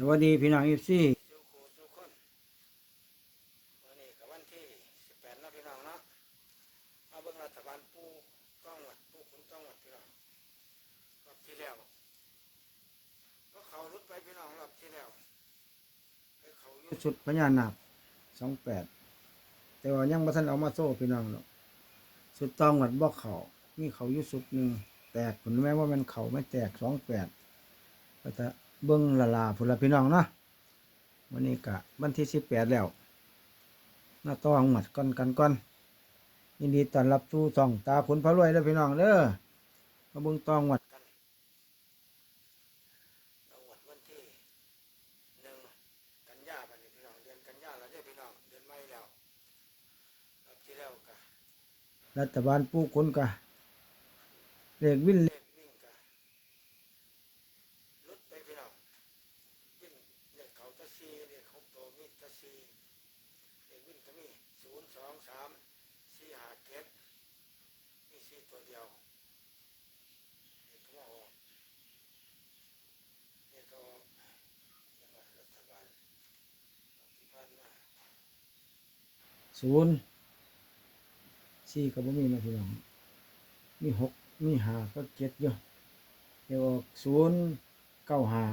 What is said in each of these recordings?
สวัสดีพี่น้องเอฟซีสุขูสุขคนวันนี้กับวันที่สิบแปดนะพี่น้องเนาะมาเบิ่งรัฐบาลปูต้องวัดปูคุณต้องวัดพี่น้องรอบที่แล้วก็เขารุดไปพี่น้องรอบที่แล้วไปเขาอยู่ชุดพญานาคสองแปดแต่ว่ายังบ่ทันเอามาโซ่พี่น้องหรอกสุดตองหวัดบ่เขามีเขาอยู่สุดหนึ่งแตกผลแม้ว่ามันเขาไม่แตกสองแปดก็จะ เบิ้งละลาผุนละพี่น้องเนาะวันนี้กะวันที่สิบแปดแล้วหน้าต้องหมัดก่อนกันก่อนยินดีต้อนรับสู่ช่องตาผลพระรวยเด้อพี่น้องเด้อมาเบิ้งตองหวัดกันต้องวัดวันที่หนึ่งกันยาบัดนี้พี่น้องเดือนกันยาแล้วเด้อพี่น้องเดือนไม่แล้วรอบที่แล้วก็รัฐบาลผู้คนกะเลขวินเลขวิ่งก็ลุดไปพี่น้องวิ่งเลขเขาตะซีเลขหกตัวมีตะซีเลขวิ่งก็มีศูนย์สองสามสี่ห้าเจ็ดมีสี่ ตัวเดียวเลขก็ว่าออกเลขก็ออกยังว่ารัฐบาลที่ผ่านมาศูนย์สี่ก็บ่มีนะพี่น้องมีหกมีห้าก็เจ็ดอยู่เดี๋ยวออกศูนย์เก้าห้า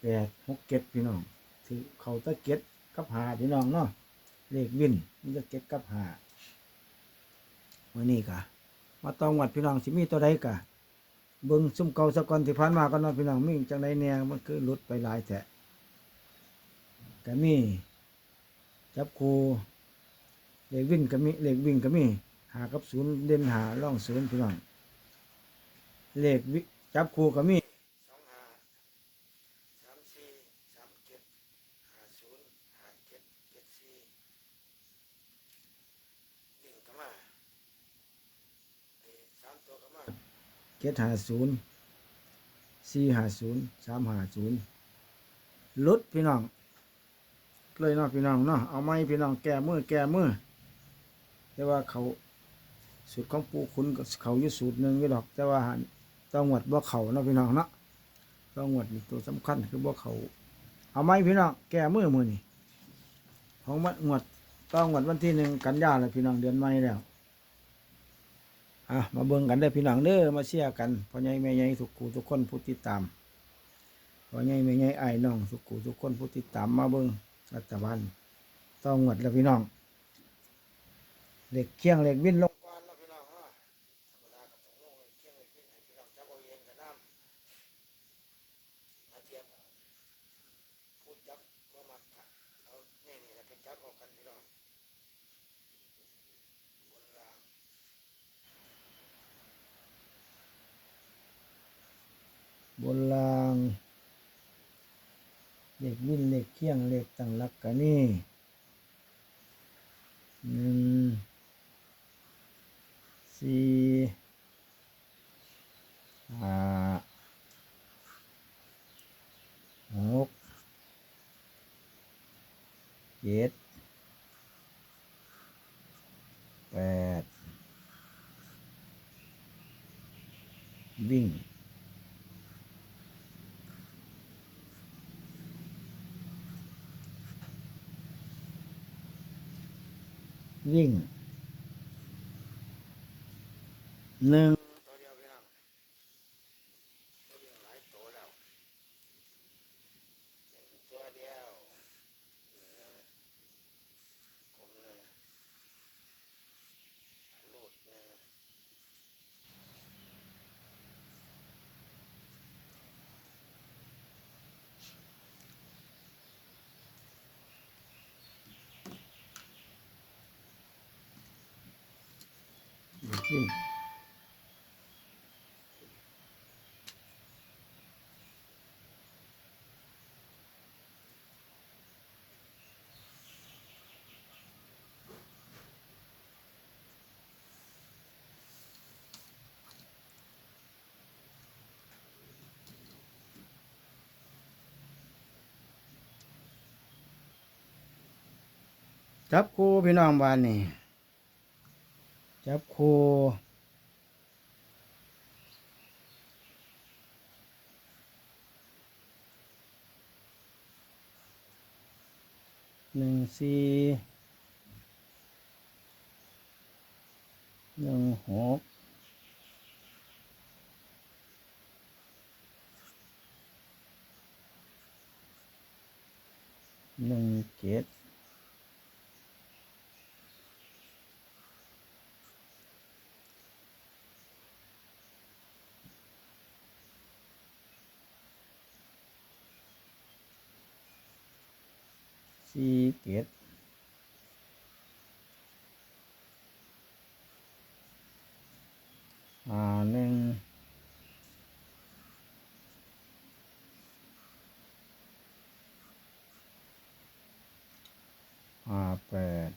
แปดหกเจ็ดพี่น้องถือเขาตะเก็ดกับหาพี่น้องเนาะเลขวินมันจะเก็ดกับหา วันนี้กะมาตองวัดพี่น้องสิมีตัวใดกะเบิ่งซุ่มเก่าสะกอนที่ผ่านมาก็นอนพี่น้องมิ่งจังไดแหน่มันคือหลุดไปหลายแทะก็มีจับคูเลขวิ่งก็มีเลขวิ่งก็มีหากับศูนย์เด่นหาล่องศูนย์พี่น้องเลขวิจับคูก็มี สองห้าสามสี่สามเจ็ดห้าศูนย์ห้าเจ็ดเจ็ดสี่วิ่งก็มาไอ้สามตัวก็มา เจ็ดหาศูนย์สี่หาศูนย์สามหาศูนย์ลุดพี่น้องเลยเนาะพี่น้องเนาะเอาไม้พี่น้องแก้มือแก้มือแต่ว่าเขาสูตรของปูคุณก็เขาอยู่สูตรหนึ่งอยู่ดอก แต่ว่าต้องหวดบ่เขาเนาะพี่น้องเนาะต้องหวดนี่ตัวสำคัญคือบ่เขาเอาไม้พี่น้องแก้มือมือนี่ของมันหวดต้องหวดวันที่หนึ่งกันยาแล้วพี่น้องเดือนใหม่แล้ว อะมาเบิ่งกันเด้อพี่น้องเด้อมาเชียร์กันพ่อใหญ่แม่ใหญ่ทุกกูทุกคนผู้ติดตามพ่อใหญ่แม่ใหญ่ไอ้น้องทุกกูทุกคนผู้ติดตามมาเบิ่งรัฐบาลต้องหมดแล้วพี่น้องเหล็กเคียงเหล็กวินลงก่อนเนาะพี่น้องเนาะธรรมดาก็ต้องลงเลยเที่ยงเหลยวิ่งให้พี่น้องจับเอาเองกับน้ำมาเทียบพูดจับว่ามักเอาเนี่ยนี่นะเป็นจับออกกันพี่น้องบนราง บนรางเหล็กวินเหล็กเคียงเหล็กตั้งหลักกันนี่หนึ่งสี่ห้าหกเจ็ดแปดวิ่ง วิ่งหนึ่ง ตัวเดียวพี่น้องตัวเดียวหลายตัวแล้วหนึ่งตัวเดียวเออผมเนี่ยลูดเนี่ย วิ่งจับครูพี่น้องบ้านนี่ จับโคหนึ่งสี่หนึ่งหกหนึ่งเจ็ด สี่เจ็ดห้าหนึ่งห้าแปด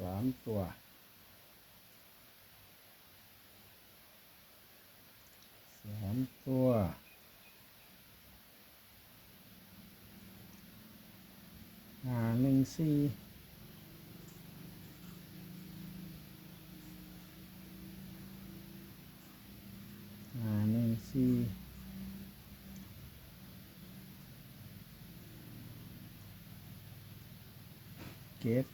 สามตัว สามตัวห้าหนึ่งสี่ห้าหนึ่งสี่เก็บ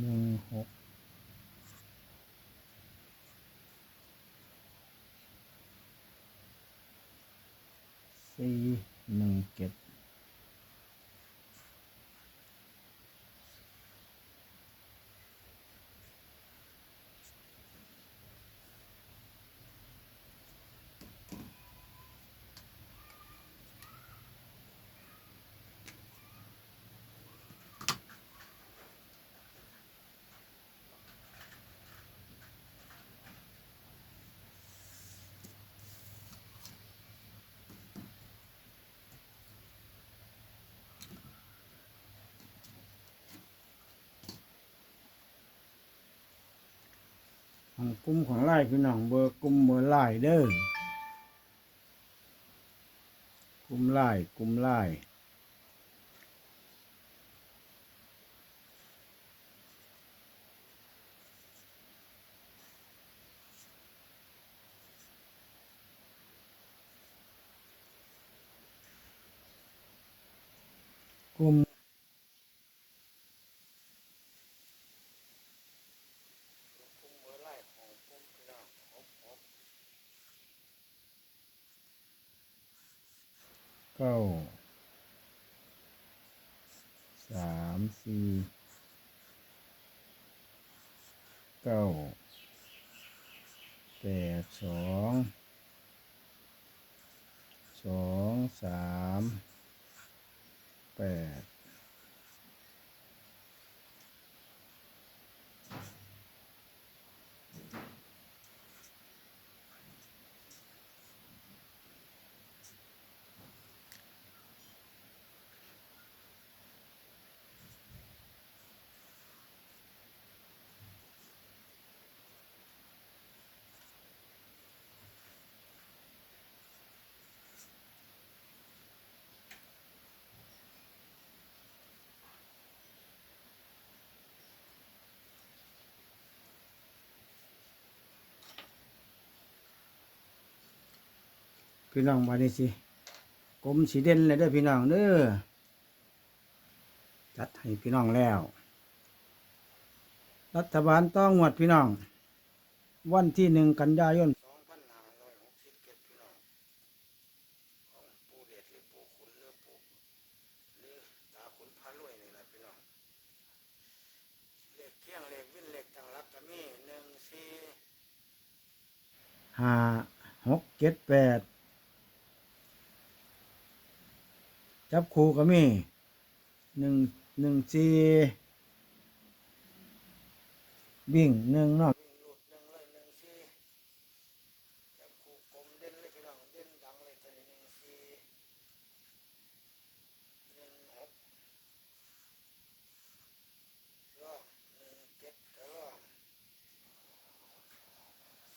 หนึ่งหก สี่หนึ่งเจ็ด ของกลุ่มของไล่พี่น้องเบอร์กลุ่มเบอร์ไล่เด้อกลุ่มไล่กลุ่มไล่กลุ่ม ปุ่มเบอร์ไล่ของปุ่มพี่น้องหกหก เก้าสามสี่เก้าแปดสองสองสามแปด พี่น้องมาดิสิกรมสีเด่นเลยเด้อพี่น้องเด้อจัดให้พี่น้องแล้ว รัฐบาลต้องงวดพี่น้อง วันที่หนึ่งกันยายนห้าหกเจ็ดแปด จับคู่ก็มีหนึ่งหนึ่งสี่วิ่งหนึ่งเนาะ วิ่งหลุดหนึ่งเลยหนึ่งสี่จับคู่กลมเด่นเลยพี่น้องเด่นดังเลยตัวนี้หนึ่งสี่หนึ่งหกล่องหนึ่งเจ็ดกระล่อง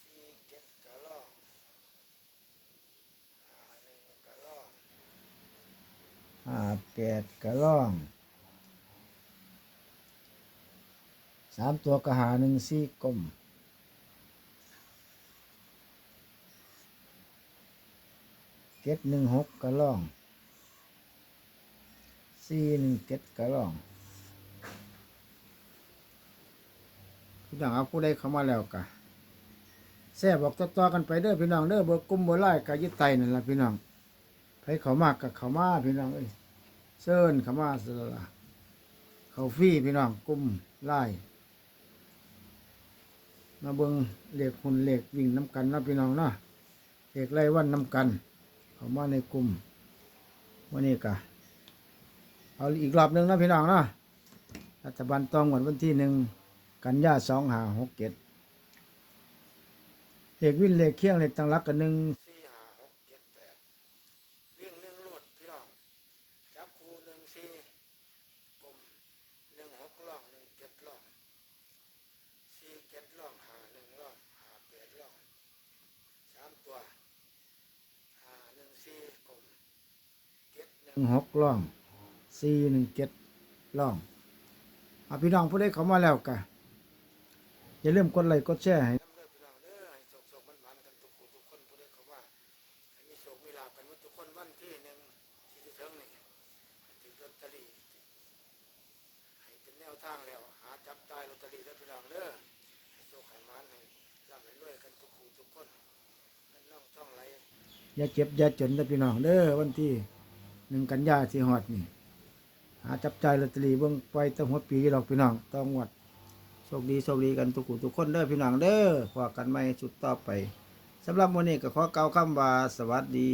สี่เจ็ดกระล่องห้าหนึ่งกระล่อง ห้า แปดกระล่องสามตัวก็หาหนึ่งสี่กลมเก็ดหนึ่งหกกระล่องสี่หนึ่งเก็ดกระล่องพี่น้องเอาผู้ใดเข้ามาแล้วกะแซ่บอกต่อๆกันไปเด้อพี่น้องเด้อเบอร์กลุ่มเบอร์ไล่กะยึดไตนั่นละพี่น้องไปเขามากกับเขามาพี่น้องเอ้ย เซิร์นขมาสละเขาฟี่พี่น้องกลุ่มไล่มาเบิงเหล็กหุ่นเหล็กวิ่งน้ำกันนะพี่น้องเนาะเหล็กไล่วันน้ำกัน เขามาในกลุ่มวันนี้กะเอาอีกรอบหนึ่งนะพี่น้องเนาะรัฐบาลต้องวันวันที่หนึ่งกันยาสองหาหกเจ็ดเหล็กวิ่งเหล็กเคียงเหล็กตังรักกันหนึ่ง สี่ห้าหกเจ็ดแปดวิ่งหนึ่งลูดพี่น้องจับคูหนึ่งสี่กลมหนึ่งหกล่องหนึ่งเจ็ดล่องสี่เจ็ดล่องหาหนึ่งล่องหาแปดล่องสามตัวหาหนึ่งสี่กลมเจ็ด หนึ่งหกล่องสี่หนึ่งเจ็ดล่องอาพี่น้องผู้ใดเข้ามาแล้วกะอย่าลืมกดไลค์กดแชร์ให้น้ำเลือดพี่น้องเด้อให้โศกๆมันๆกันทุกผู้ทุกคนผู้ใดเขาว่าให้มีโศกมีลาภกันหมดทุกคนวันที่หนึ่งแล้วหาจับได้ลอตเตอรี่แล้วพี่น้องเด้อให้โศกให้มันให้ร่ำให้รวยกันทุกผู้ทุกคนเงินน้องท่องไหลอย่าเจ็บอย่าจนนะพี่น้องเด้อวันที่ หนึ่งกันยาที่ฮอดนี่ หาจับใจลอตเตอรี่เบื้องไปตั้งหัวปีหรอกพี่น้องต้องหวดโชคดีโชคดีกันทุกคนทุกคนเด้อพี่น้องเด้อพอกันไม่ชุดต่อไปสำหรับวันนี้ก็ขอเก่าคำว่าสวัสดี